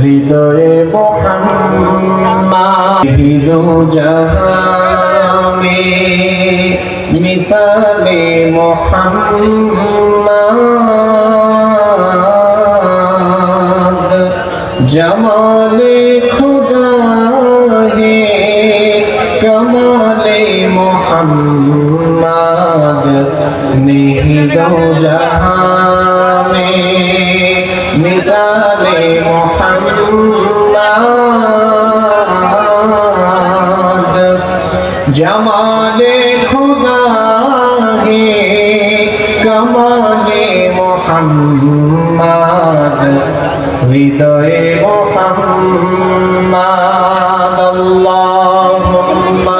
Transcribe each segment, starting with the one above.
হৃদয়ে জাহামে মিসালে মোহাম্মদ জমালে খুদা হে কমালে মোহাম্মদ নিহিদো জাহামে মোহাম্মদ জমালে খুদা হে কমালে মোহাম্মদ হৃদয়ে মোহাম্মদ আল্লাহুম্মা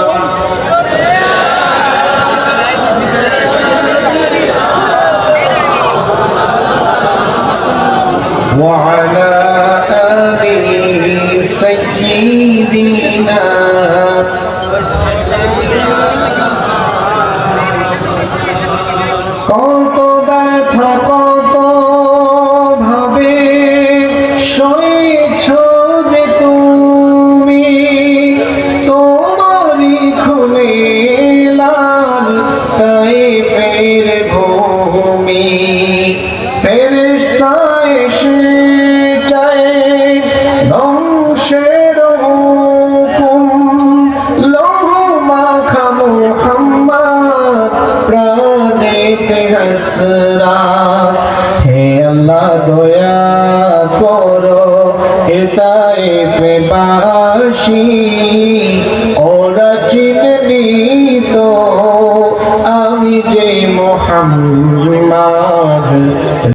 وعلى سيدنا কত ব্যথা কত ভাবে সইছ যে তুমি তোমারই খুলে তে হাসরাত হে আল্লাহ, দয়া করো, এ তাইফে বাসী। ওরা চিনে তো আমি যে মোহাম্মদ।